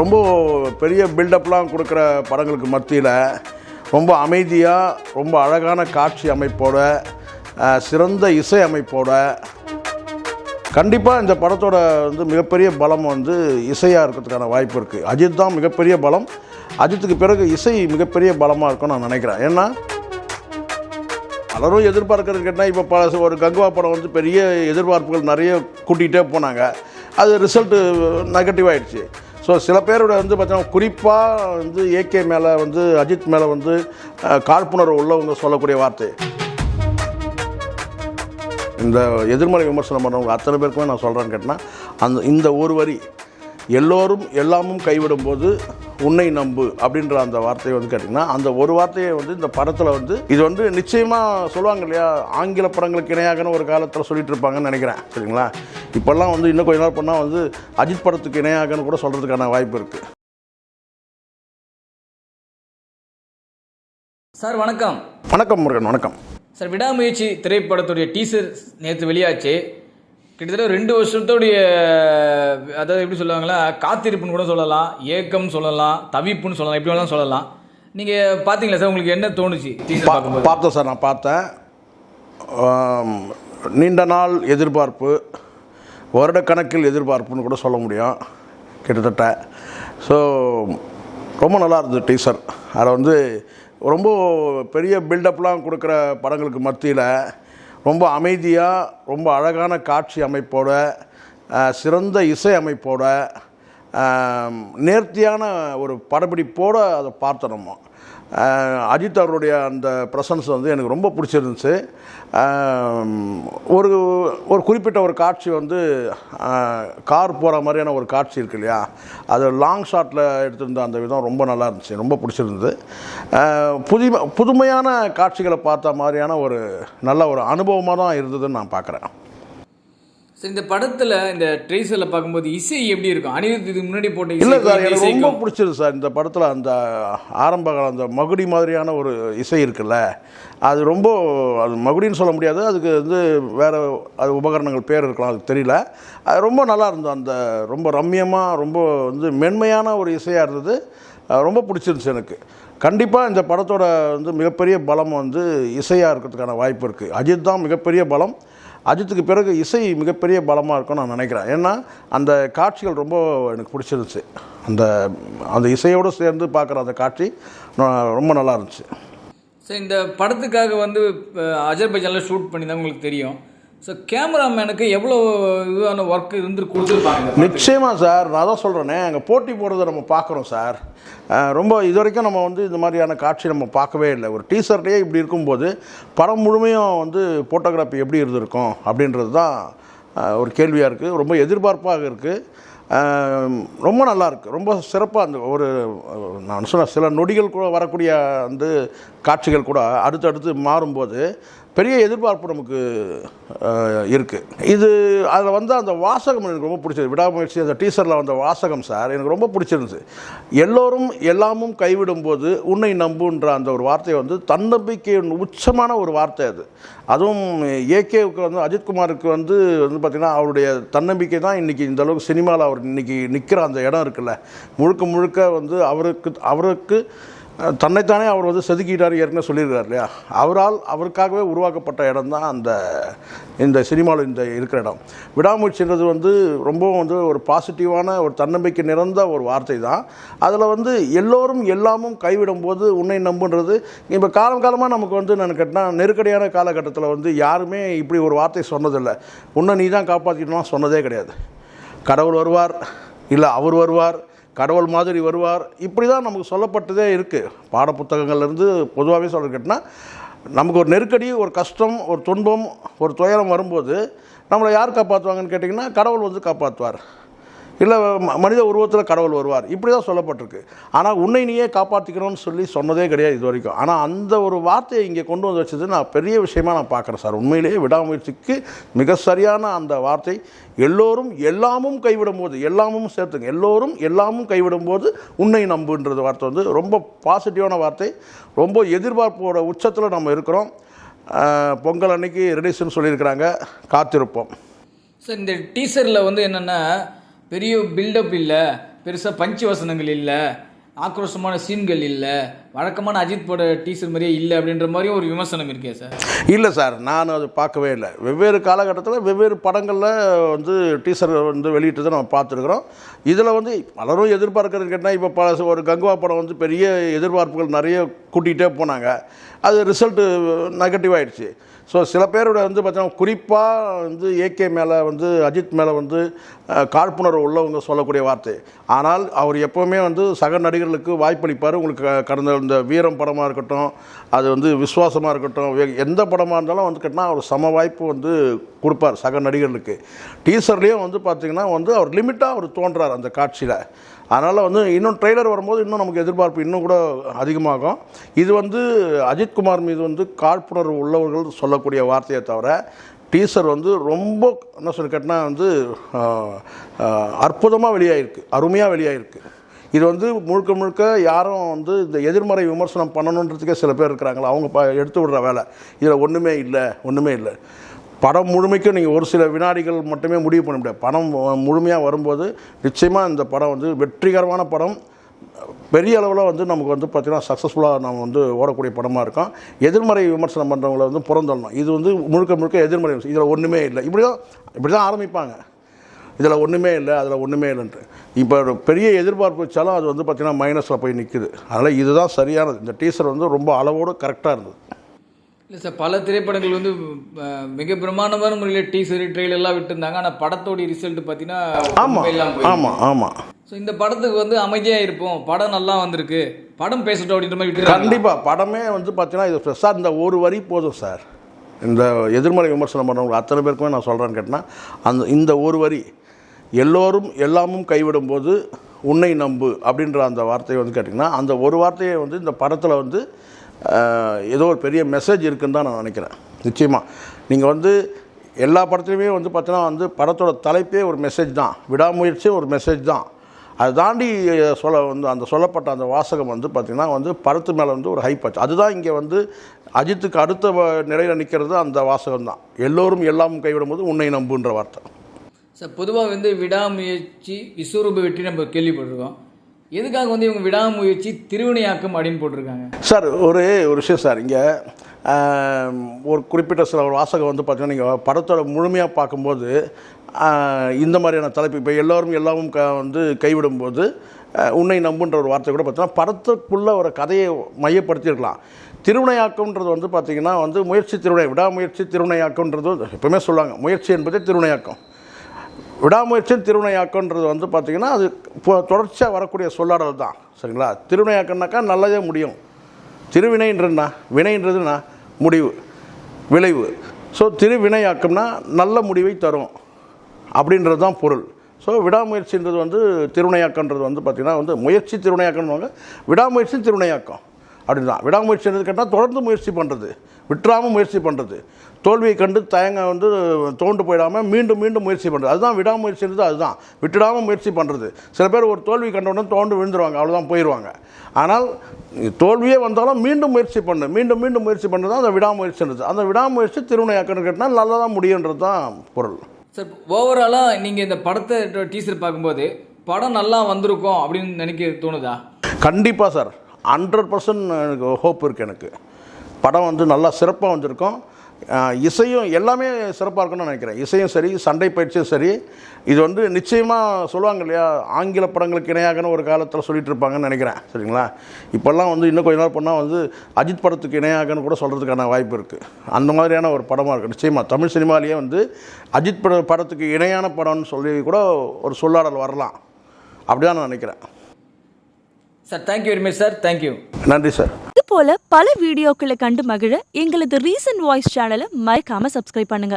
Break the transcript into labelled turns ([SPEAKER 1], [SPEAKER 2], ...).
[SPEAKER 1] ரொம்ப பெரிய பில்டப்லாம் கொடுக்குற படங்களுக்கு மத்தியில் ரொம்ப அமைதியாக ரொம்ப அழகான காட்சி அமைப்போட சிறந்த இசை அமைப்போட கண்டிப்பாக இந்த படத்தோட வந்து மிகப்பெரிய பலம் வந்து இசையாக இருக்கிறதுக்கான வாய்ப்பு இருக்குது அஜித் தான் மிகப்பெரிய பலம். அஜித்துக்கு பிறகு இசை மிகப்பெரிய பலமாக இருக்கும்னு நான் நினைக்கிறேன். ஏன்னா பலரும் எதிர்பார்க்கறது கேட்டால் இப்போ பல ஒரு கங்குவா படம் வந்து பெரிய எதிர்பார்ப்புகள் நிறைய கூட்டிகிட்டே போனாங்க. அது ரிசல்ட்டு நெகட்டிவ் ஆகிடுச்சு ஸோ சில பேரோட வந்து பார்த்தீங்கன்னா குறிப்பாக வந்து ஏகே மேலே வந்து அஜித் மேலே வந்து காழ்ப்புணர்வு உள்ளவங்க சொல்லக்கூடிய வார்த்தை. இந்த எதிர்மறை விமர்சனம் பண்ணுறவங்க அத்தனை பேருக்குமே நான் சொல்கிறேன்னு கேட்டால் அந்த இந்த ஒரு வரி எல்லோரும் எல்லாமும் கைவிடும்போது உன்னை நம்பு அப்படின்ற அந்த வார்த்தையை வந்து கேட்டிங்கன்னா அந்த ஒரு வார்த்தையை வந்து இந்த படத்தில் வந்து இது வந்து நிச்சயமாக சொல்லுவாங்க இல்லையா? ஆங்கில படங்களுக்கு இணையாகன்னு ஒரு காலத்தில் சொல்லிட்டு இருப்பாங்கன்னு நினைக்கிறேன் சரிங்களா? இப்போல்லாம் வந்து இன்னும் கொஞ்ச நாள் பண்ணால் வந்து அஜித் படத்துக்கு இணையாகன்னு கூட சொல்கிறதுக்கான வாய்ப்பு இருக்குது
[SPEAKER 2] சார் வணக்கம்.
[SPEAKER 1] வணக்கம் முருகன் வணக்கம்.
[SPEAKER 2] சார் விடாமுயற்சி திரைப்படத்துடைய டீசர் நேற்று வெளியாச்சு. கிட்டத்தட்ட ரெண்டு வருஷத்துடைய அதாவது எப்படி சொல்லுவாங்களா காத்திருப்புன்னு கூட சொல்லலாம் ஏக்கம் சொல்லலாம் தவிப்புன்னு சொல்லலாம் எப்படி வேணாலும் சொல்லலாம். நீங்கள் பார்த்தீங்களா சார் உங்களுக்கு என்ன தோணுச்சு
[SPEAKER 1] பார்த்தேன் சார் நான் பார்த்தேன். நீண்ட நாள் எதிர்பார்ப்பு வருடக்கணக்கில் எதிர்பார்ப்புன்னு கூட சொல்ல முடியும் கிட்டத்தட்ட. ஸோ ரொம்ப நல்லா இருந்தது டீசர் அதில் வந்து ரொம்ப பெரிய பில்டப்லாம் கொடுக்குற படங்களுக்கு மத்தியில் ரொம்ப அமைதியாக ரொம்ப அழகான காட்சி அமைப்போட சிறந்த இசை அமைப்போட நேர்த்தியான ஒரு படப்பிடிப்போடு அதை பார்த்தோம் நம்ம. அஜித் அவருடைய அந்த ப்ரெசன்ஸ் வந்து எனக்கு ரொம்ப பிடிச்சிருந்துச்சு. ஒரு ஒரு குறிப்பிட்ட ஒரு காட்சி வந்து கார் போகிற மாதிரியான ஒரு காட்சி இருக்கு இல்லையா? அது லாங் ஷாட்டில் எடுத்திருந்த அந்த விதம் ரொம்ப நல்லா இருந்துச்சு ரொம்ப பிடிச்சிருந்தது. புதுமை புதுமையான காட்சிகளை பார்த்த மாதிரியான ஒரு நல்ல ஒரு அனுபவமாக தான் இருந்ததுன்னு நான் பார்க்குறேன்.
[SPEAKER 2] சார் இந்த படத்தில் இந்த ட்ரேசரில் பார்க்கும்போது இசை எப்படி இருக்கும்? அனிருத் இதுக்கு முன்னாடி போட்ட
[SPEAKER 1] இல்லை சார் எனக்கு ரொம்ப பிடிச்சது சார் இந்த படத்தில் அந்த ஆரம்ப காலம் அந்த மகுடி மாதிரியான ஒரு இசை இருக்குல்ல அது ரொம்ப அது மகுடின்னு சொல்ல முடியாது அதுக்கு வந்து வேறு அது உபகரணங்கள் பேர் இருக்கலாம் அதுக்கு தெரியல. அது ரொம்ப நல்லா இருந்தது அந்த ரொம்ப ரம்மியமாக ரொம்ப வந்து மென்மையான ஒரு இசையாக இருந்தது. ரொம்ப பிடிச்சிருந்துச்சு எனக்கு. கண்டிப்பாக இந்த படத்தோட வந்து மிகப்பெரிய பலம் வந்து இசையாக இருக்கிறதுக்கான வாய்ப்பு இருக்குது அஜித் தான் மிகப்பெரிய பலம். அஜித்துக்கு பிறகு இசை மிகப்பெரிய பலமாக இருக்கும்னு நான் நினைக்கிறேன். ஏன்னா அந்த காட்சிகள் ரொம்ப எனக்கு பிடிச்சிருந்துச்சு. அந்த அந்த இசையோடு சேர்ந்து பார்க்குற அந்த காட்சி நான் ரொம்ப நல்லா இருந்துச்சு.
[SPEAKER 2] சரி இந்த படத்துக்காக வந்து அஜர்பைஜானில் ஷூட் பண்ணி தான் உங்களுக்கு தெரியும். ஸோ கேமராமேனுக்கு எவ்வளோ இதுவான ஒர்க் இருந்து கொடுத்துருப்பாங்க
[SPEAKER 1] நிச்சயமாக சார். நான் தான் சொல்கிறேனே அங்கே போட்டி போடுறதை நம்ம பார்க்குறோம் சார். ரொம்ப இது வரைக்கும் நம்ம வந்து இந்த மாதிரியான காட்சி நம்ம பார்க்கவே இல்லை. ஒரு டீசர்லேயே இப்படி இருக்கும்போது படம் முழுமையும் வந்து ஃபோட்டோகிராஃபி எப்படி இருந்திருக்கும் அப்படின்றது தான் ஒரு கேள்வியாக இருக்குது ரொம்ப எதிர்பார்ப்பாக இருக்குது ரொம்ப நல்லாயிருக்கு ரொம்ப சிறப்பாக அந்த ஒரு நான் சொன்ன சில நொடிகள் கூட வரக்கூடிய வந்து காட்சிகள் கூட அடுத்தடுத்து மாறும்போது பெரிய எதிர்பார்ப்பு நமக்கு இருக்குது இது அதில் வந்து அந்த வாசகம் எனக்கு ரொம்ப பிடிச்சது. விடாமுயற்சி அந்த டீசரில் வந்த வாசகம் சார் எனக்கு ரொம்ப பிடிச்சிருந்துச்சு. எல்லோரும் எல்லாமும் கைவிடும்போது உன்னை நம்புன்ற அந்த ஒரு வார்த்தையை வந்து தன்னம்பிக்கையின் உச்சமான ஒரு வார்த்தை அது. அதுவும் ஏகேவுக்கு வந்து அஜித்குமாருக்கு வந்து வந்து பார்த்திங்கன்னா அவருடைய தன்னம்பிக்கை தான் இன்றைக்கி இந்த அளவுக்கு சினிமாவில் அவர் இன்றைக்கி நிற்கிற அந்த இடம் இருக்குல்ல. முழுக்க முழுக்க வந்து அவருக்கு அவருக்கு தன்னைத்தானே அவர் வந்து செதுக்கிட்டார் ஏற்கனவே சொல்லியிருக்கார் இல்லையா? அவரால் அவருக்காகவே உருவாக்கப்பட்ட இடம் தான் அந்த இந்த சினிமாவில் இந்த இருக்கிற இடம். விடாமுயற்சின்றது வந்து ரொம்பவும் வந்து ஒரு பாசிட்டிவான ஒரு தன்னம்பிக்கை நிறந்த ஒரு வார்த்தை தான் அதில் வந்து எல்லோரும் எல்லாமும் கைவிடும் போது உன்னை நம்புன்றது. இப்போ காலம் காலமாக நமக்கு வந்து நான் கேட்டால் நெருக்கடியான காலகட்டத்தில் வந்து யாருமே இப்படி ஒரு வார்த்தை சொன்னதில்லை. உன்னை நீ தான் காப்பாற்றிக்கணும்னா சொன்னதே கிடையாது. கடவுள் வருவார் இல்லை அவர் வருவார் கடவுள் மாதிரி வருவார். இப்படி தான் நமக்கு சொல்லப்பட்டதே இருக்குது பாடப்புத்தகங்கள்லேருந்து பொதுவாகவே சொல்ல கேட்டால் நமக்கு ஒரு நெருக்கடி ஒரு கஷ்டம் ஒரு துன்பம் ஒரு துயரம் வரும்போது நம்மளை யார் காப்பாற்றுவாங்கன்னு கேட்டிங்கன்னா கடவுள் வந்து காப்பாற்றுவார் இல்லை ம- மனித உருவத்தில் கடவுள் வருவார். இப்படி தான் சொல்லப்பட்டிருக்கு. ஆனால் உன்னை நீயே காப்பாற்றிக்கணும்னு சொல்லி சொன்னதே கிடையாது இது வரைக்கும். ஆனால் அந்த ஒரு வார்த்தையை இங்கே கொண்டு வந்து வச்சது நான் பெரிய விஷயமா நான் பார்க்குறேன் சார். உண்மையிலேயே விடாமுயற்சிக்கு மிக சரியான அந்த வார்த்தை. எல்லோரும் எல்லாமும் கைவிடும் போது எல்லாமும் சேர்த்துங்க. எல்லோரும் எல்லாமும் கைவிடும் போது உன்னை நம்புன்றது வார்த்தை வந்து ரொம்ப பாசிட்டிவான வார்த்தை. ரொம்ப எதிர்பார்ப்போட உச்சத்தில் நம்ம இருக்கிறோம். பொங்கல் அன்னைக்கு ரிலீஸ்னு சொல்லியிருக்கிறாங்க. காத்திருப்போம்.
[SPEAKER 2] சார் இந்த டீசரில் வந்து என்னென்னா பெரிய பில்டப் இல்லை. பெருசாக பஞ்சு வசனங்கள் இல்லை. ஆக்ரோஷமான சீன்கள் இல்லை. வழக்கமான அஜித் பட டீசர் மாதிரியே இல்லை அப்படின்ற மாதிரியும் ஒரு விமர்சனம் இருக்கே சார்
[SPEAKER 1] இல்லை சார் நான் அது பார்க்கவே இல்லை. வெவ்வேறு காலகட்டத்தில் வெவ்வேறு படங்களில் வந்து டீசர் வந்து வெளியிட்டதை நம்ம பார்த்துருக்குறோம். இதில் வந்து பலரும் எதிர்பார்க்கறது கேட்டால் இப்போ பல ஒரு கங்குவா படம் வந்து பெரிய எதிர்பார்ப்புகள் நிறைய கூட்டிகிட்டே போனாங்க. அது ரிசல்ட்டு நெகட்டிவ் ஆயிடுச்சு. ஸோ சில பேரோட வந்து பார்த்தீங்கன்னா குறிப்பாக வந்து ஏகே மேலே வந்து அஜித் மேலே வந்து காழ்ப்புணர்வு உள்ளவங்க சொல்லக்கூடிய வார்த்தை. ஆனால் அவர் எப்போவுமே வந்து சக நடிகர்களுக்கு வாய்ப்பளிப்பார். உங்களுக்கு கடந்த இந்த வீரம் படமாக இருக்கட்டும் அது வந்து விசுவாசமாக இருக்கட்டும் எந்த படமாக இருந்தாலும் வந்து கேட்டால் அவர் சம வாய்ப்பு வந்து கொடுப்பார் சக நடிகர்களுக்கு. டீசர்லேயும் வந்து பார்த்திங்கன்னா வந்து அவர் லிமிட்டாக அவர் தோன்றார் அந்த காட்சியில். அதனால் வந்து இன்னும் ட்ரெய்லர் வரும்போது இன்னும் நமக்கு எதிர்பார்ப்பு இன்னும் கூட அதிகமாகும். இது வந்து அஜித்குமார் மீது வந்து காழ்ப்புணர்வு உள்ளவர்கள் சொல்லக்கூடிய வார்த்தையை தவிர டீசர் வந்து ரொம்ப என்ன சொல்லி கேட்டால் வந்து அற்புதமாக வெளியாகிருக்கு அருமையாக வெளியாகிருக்கு இது வந்து முழுக்க முழுக்க யாரும் வந்து இந்த எதிர்மறை விமர்சனம் பண்ணணுன்றதுக்கே சில பேர் இருக்கிறாங்களா? அவங்க ப எடுத்து விடுற வேலை. இதில் ஒன்றுமே இல்லை ஒன்றுமே இல்லை. படம் முழுமைக்கும் நீங்கள் ஒரு சில வினாடிகள் மட்டுமே முடிவு பண்ண முடியாது. படம் முழுமையாக வரும்போது நிச்சயமாக இந்த படம் வந்து வெற்றிகரமான படம். பெரிய அளவில் வந்து நமக்கு வந்து பார்த்திங்கன்னா சக்ஸஸ்ஃபுல்லாக நம்ம வந்து ஓடக்கூடிய படமாக இருக்கும். எதிர்மறை விமர்சனம் பண்ணுறவங்கள வந்து புறந்தள்ளணும். இது வந்து முழுக்க முழுக்க எதிர்மறை விமர்சனம். இதில் ஒன்றுமே இல்லை. இப்படி தான் இப்படி தான் ஆரம்பிப்பாங்க. இதில் ஒன்றுமே இல்லை அதில் ஒன்றுமே இல்லைன்ட்டு. இப்போ ஒரு பெரிய எதிர்பார்ப்பு வச்சாலும் அது வந்து பார்த்திங்கன்னா மைனஸில் போய் நிற்குது அதனால் இதுதான் சரியானது. இந்த டீசர் வந்து ரொம்ப அளவோடு கரெக்டாக இருந்தது.
[SPEAKER 2] இல்லை சார் பல திரைப்படங்கள் வந்து மிக பிரமாண்டமான முறையில் டீசர் ட்ரெயிலர் எல்லாம் விட்டுருந்தாங்க. ஆனால் படத்தோடைய ரிசல்ட் பார்த்தீங்கன்னா
[SPEAKER 1] ஆமாம் ஆமாம் ஆமாம்
[SPEAKER 2] ஸோ இந்த படத்துக்கு வந்து அமைதியாக இருப்போம். படம் நல்லா வந்திருக்கு. படம் பேசட்டும் அப்படின்ற மாதிரி
[SPEAKER 1] கண்டிப்பாக படமே வந்து பார்த்தீங்கன்னா இது சார் இந்த ஒரு வரி போதும் சார். இந்த எதிர்மறை விமர்சனம் பண்ணுறவங்க அத்தனை பேருக்குமே நான் சொல்கிறேன்னு கேட்டால் அந்த இந்த ஒரு வரி எல்லோரும் எல்லாமும் கைவிடும்போது உன்னை நம்பு அப்படின்ற அந்த வார்த்தையை வந்து கேட்டிங்கன்னா அந்த ஒரு வார்த்தையை வந்து இந்த படத்தில் வந்து ஏதோ ஒரு பெரிய மெசேஜ் இருக்குன்னு தான் நான் நினைக்கிறேன். நிச்சயமாக நீங்கள் வந்து எல்லா படத்துலையுமே வந்து பார்த்தீங்கன்னா வந்து படத்தோட தலைப்பே ஒரு மெசேஜ் தான். விடாமுயற்சியே ஒரு மெசேஜ் தான். அதை தாண்டி சொல்ல வந்து அந்த சொல்லப்பட்ட அந்த வாசகம் வந்து பார்த்திங்கன்னா வந்து படத்து மேலே வந்து ஒரு ஹைப் ஆச்சு. அதுதான் இங்கே வந்து அஜித்துக்கு அடுத்த வ- நிலையில் நிற்கிறது அந்த வாசகம் தான். எல்லோரும் எல்லாமும் கைவிடும்போது உன்னை நம்புன்ற வார்த்தை.
[SPEAKER 2] சார் பொதுவாக வந்து விடாமுயற்சி விஸ்வரூப வெற்றி நம்ம கேள்விப்பட்டிருக்கோம். எதுக்காக வந்து இவங்க விடாமுயற்சி திருவினையாக்கம் அப்படின்னு போட்டிருக்காங்க?
[SPEAKER 1] சார் ஒரு ஒரு விஷயம் சார் இங்கே ஒரு குறிப்பிட்ட சில ஒரு வாசகம் வந்து பார்த்தீங்கன்னா நீங்கள் படத்தோட முழுமையாக பார்க்கும்போது இந்த மாதிரியான தலைப்பு இப்போ எல்லோரும் எல்லாமும் க வந்து கைவிடும்போது உன்னை நம்புன்ற ஒரு வார்த்தை கூட பார்த்தீங்கன்னா படத்துக்குள்ளே ஒரு கதையை மையப்படுத்தியிருக்கலாம். திருவினையாக்கம்ன்றது வந்து பார்த்திங்கன்னா வந்து முயற்சி திருவினை விடாமுயற்சி திருவினையாக்கம்ன்றது எப்பவுமே சொல்லுவாங்க முயற்சி என்பதே திருவினையாக்கம். விடாமுயற்சி திருவினையாக்கன்றது வந்து பார்த்திங்கன்னா அது இப்போ தொடர்ச்சியாக வரக்கூடிய சொல்லாடல் தான். சரிங்களா? திருவினையாக்கம்னாக்கா நல்லதே முடியும். திருவினைன்றதுனா வினைன்றதுனா முடிவு விளைவு. ஸோ திருவினையாக்கம்னா நல்ல முடிவை தரும். அப்படின்றது தான் பொருள். ஸோ விடாமுயற்சின்றது வந்து திருவினையாக்கன்றது வந்து பார்த்திங்கன்னா வந்து முயற்சி திருவினையாக்கம்னுவாங்க விடாமுயற்சி திருவினையாக்கம். அப்படின்னு தான் விடாமுயற்சின்றது கேட்டால் தொடர்ந்து முயற்சி பண்ணுறது விட்டுறாமல் முயற்சி பண்ணுறது தோல்வியை கண்டு தயங்க வந்து தோண்டு போயிடாமல் மீண்டும் மீண்டும் முயற்சி பண்ணுறது அதுதான் விடாமுயற்சின்றது அதுதான். விட்டுடாமல் முயற்சி பண்ணுறது சில பேர் ஒரு தோல்வி கண்ட உடனே தோண்டு விழுந்துருவாங்க. அவ்வளோதான் போயிடுவாங்க ஆனால் தோல்வியே வந்தாலும் மீண்டும் முயற்சி பண்ணு. மீண்டும் மீண்டும் முயற்சி பண்ணுறது தான் அந்த விடாமுயற்சின்றது அந்த விடாமுயற்சி திருவினையாக்கன்னு கேட்டால் நல்லா தான் முடியுன்றது தான் பொருள்
[SPEAKER 2] சார் ஓவராலாக நீங்கள் இந்த படத்தை டீசர் பார்க்கும்போது படம் நல்லா வந்திருக்கும் அப்படின்னு நினைக்க தோணுதா?
[SPEAKER 1] கண்டிப்பாக சார் ஹண்ட்ரட் பர்சன்ட் எனக்கு ஹோப் இருக்குது எனக்கு. படம் வந்து நல்லா சிறப்பாக வந்திருக்கும். இசையும் எல்லாமே சிறப்பாக இருக்கும்னு நினைக்கிறேன். இசையும் சரி சண்டை பயிற்சியும் சரி. இது வந்து நிச்சயமாக சொல்லுவாங்க இல்லையா ஆங்கில படங்களுக்கு இணையாகன்னு ஒரு காலத்தில் சொல்லிட்டு இருப்பாங்கன்னு நினைக்கிறேன். சரிங்களா? இப்போல்லாம் வந்து இன்னும் கொஞ்ச நாள் பண்ணால் வந்து அஜித் படத்துக்கு இணையாகன்னு கூட சொல்கிறதுக்கான வாய்ப்பு இருக்குது அந்த மாதிரியான ஒரு படமாக இருக்குது நிச்சயமாக தமிழ் சினிமாலேயே வந்து அஜித் பட படத்துக்கு இணையான படம்னு சொல்லி கூட ஒரு சொல்லாடல் வரலாம். அப்படி தான் நான் நினைக்கிறேன்.
[SPEAKER 2] Sir thank you very much sir thank you
[SPEAKER 1] நன்றி சார்
[SPEAKER 3] இது போல பல வீடியோக்களை கண்டு மகிழ எங்களது ரீசன்ட் வாய்ஸ் சேனலை மறக்காம சப்ஸ்கிரைப் பண்ணுங்க.